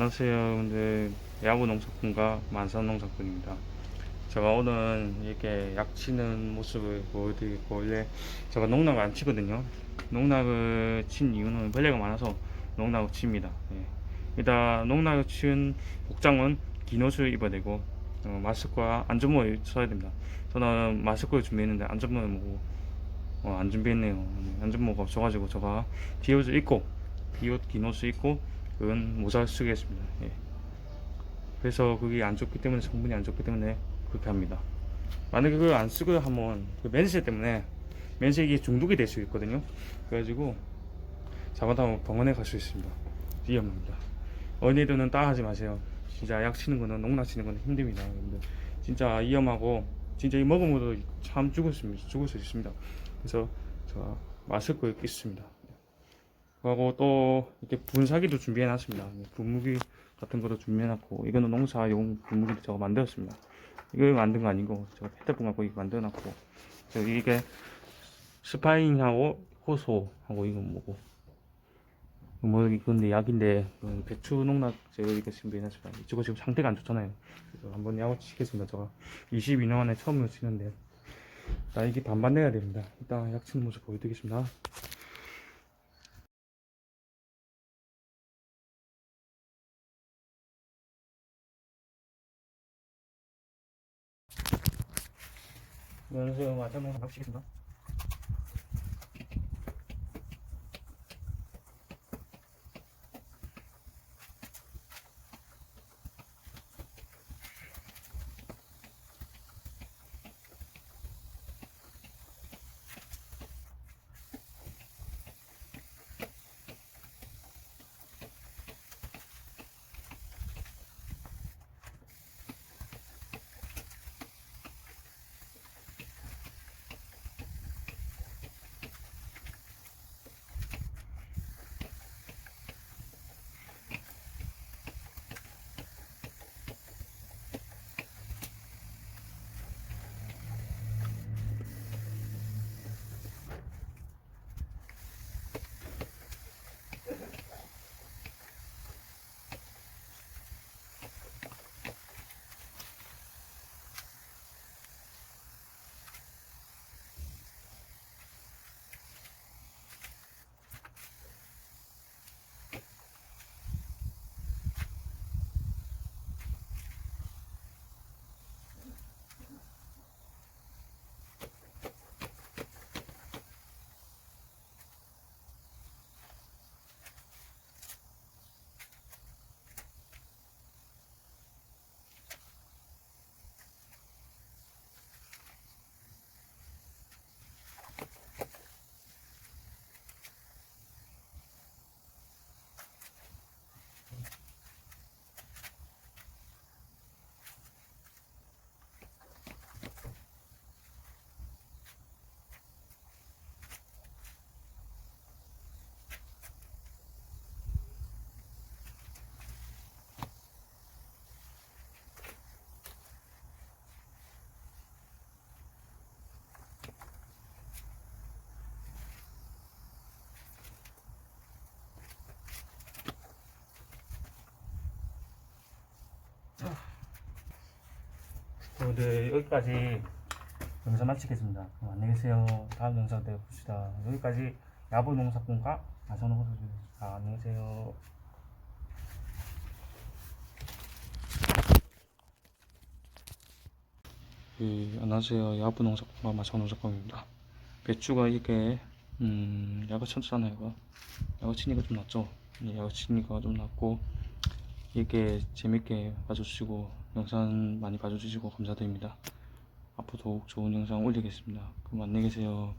예, 안녕하세요. 여러분들 야구 농사꾼과 만산 농사꾼입니다. 제가 오늘 이렇게 약 치는 모습을 보여드리고 원래 제가 농락을 안 치거든요. 농락을 친 이유는 벌레가 많아서 농락을 칩니다. 예. 일단 농락을 치은 복장은 긴 옷을 입어야 되고 어, 마스크와 안전모를 써야 됩니다. 저는 마스크를 준비했는데 안전모를 뭐, 어, 안 준비했네요. 네, 안전모가 없어가지고 제가 비옷을 입고 비옷 긴 옷을 입고 그건 모자를 쓰겠습니다. 예. 그래서 그게 안 좋기 때문에 성분이 안 좋기 때문에 그렇게 합니다. 만약에 그걸 안 쓰고 하면 그 면세 때문에 면세기 중독이 될 수 있거든요. 그래가지고 잘못하면 병원에 갈 수 있습니다. 위험합니다. 어린이들은 따하지 마세요. 진짜 약 치는 거는 농락 치는 거는 힘듭니다. 여러분들. 진짜 위험하고 진짜 이 먹으면도 참 죽을 수, 있- 죽을 수 있습니다. 그래서 제가 마스크를 끼습니다. 하고 또 이렇게 분사기도 준비해 놨습니다. 분무기 같은 것도 준비해 놨고 이거는 농사용 분무기도 제가 만들었습니다. 이걸 만든 거 아니고 제가 핸드폰 갖고 이거 만들어 놨고 저 이게 스파인하고 호소하고 이건 뭐고 뭐 이건데 약인데 그 배추 농락 제가 이렇게 준비해 놨습니다. 이거 지금 상태가 안 좋잖아요. 그래서 한번 약을 치겠습니다. 제가 22년 만에 처음으로 치는데 나 이게 반반 내야 됩니다. 일단 약 치는 모습 보여드리겠습니다. 마지막 한번 합시겠습니다. 오늘 여기까지 영상 마치겠습니다. 그럼 안녕히 계세요. 다음 영상 때 봅시다. 여기까지 야부 농사꾼과 마선 농사꾼입니다. 안녕히 계세요. 예, 안녕하세요. 야부 농사꾼과 마선 농사꾼입니다. 배추가 이게 음, 야가 쳤잖아요. 이거. 야가 치니까 좀 낫죠. 예, 야가 치니까 좀 낫고 이렇게 재밌게 봐주시고 영상 많이 봐주시고 감사드립니다. 앞으로 더욱 좋은 영상 올리겠습니다. 그럼 안녕히 계세요.